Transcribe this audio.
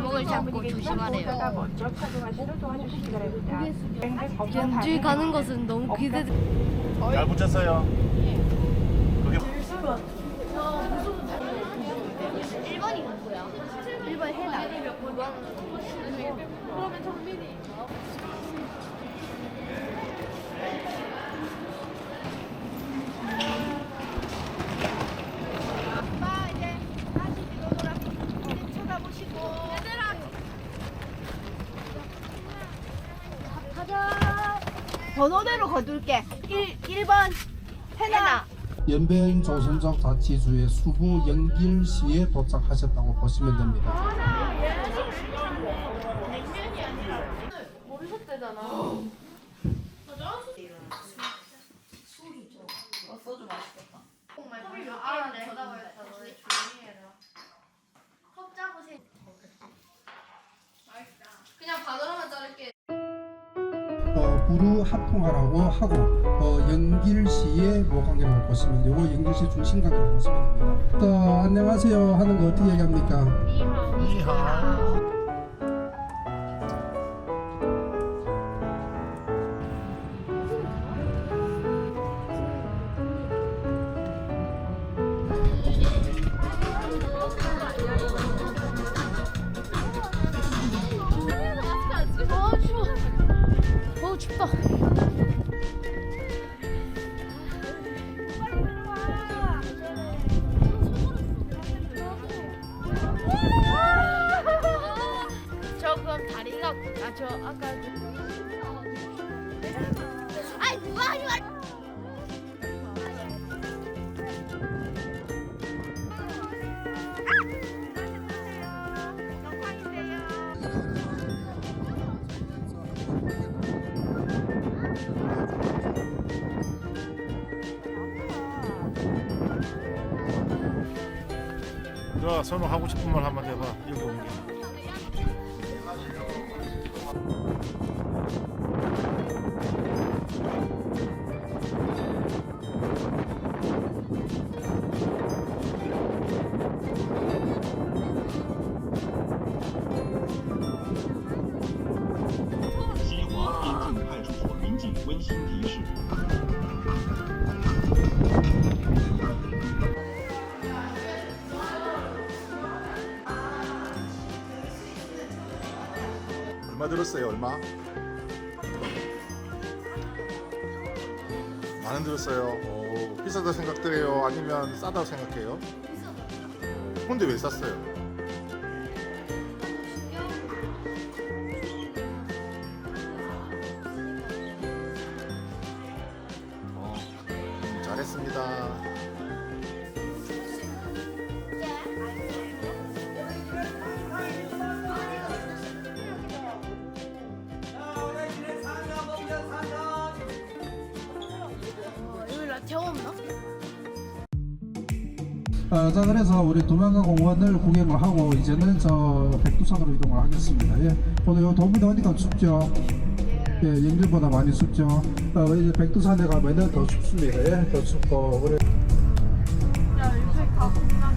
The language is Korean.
목을 잡고 조심하래요. 연주에 가는 것은 너무 기대. 잘 붙였어요. 그게 1번이 누구야? 1번 해나. 2번. 그러면 정민이. 아빠 이제 다시 뒤로 돌아 이제 쳐다보시고 얘들아 가자 번호대로 거둘게. 1, 1번. 해나. 연변 조선족 자치주의 수부 영길시에 도착하셨다고 보시면 됩니다. 그냥 어, 부루 합통하라고 하고 어, 영길시의 모관계라고 보시면 되고 영길시 중심관계라고 보시면 됩니다. 또 안녕하세요 하는 거 어떻게 얘기합니까? 이하. 어 춥다. 저 그럼 다리가 아저 아까 아이 누가 하지 말. 자, 선호 하고 싶은 말 한마디 해봐. 여기 온 게.温馨。 얼마 들었어요? 얼마? 많은 들었어요. 오, 비싸다 생각돼요? 아니면 싸다고 생각해요? 근데 왜 쌌어요? 어, 음, 잘했습니다. 어, 자 그래서 우리 도망가 공원을 구경을 하고 이제는 저 백두산으로 이동을 하겠습니다. 예. 오늘 도보다 어디가 춥죠? 예, 영진보다 많이 춥죠. 어, 이제 백두산에 가면 더 춥습니다. 예, 더 춥고. 우리... 야, 요새 가고 있나?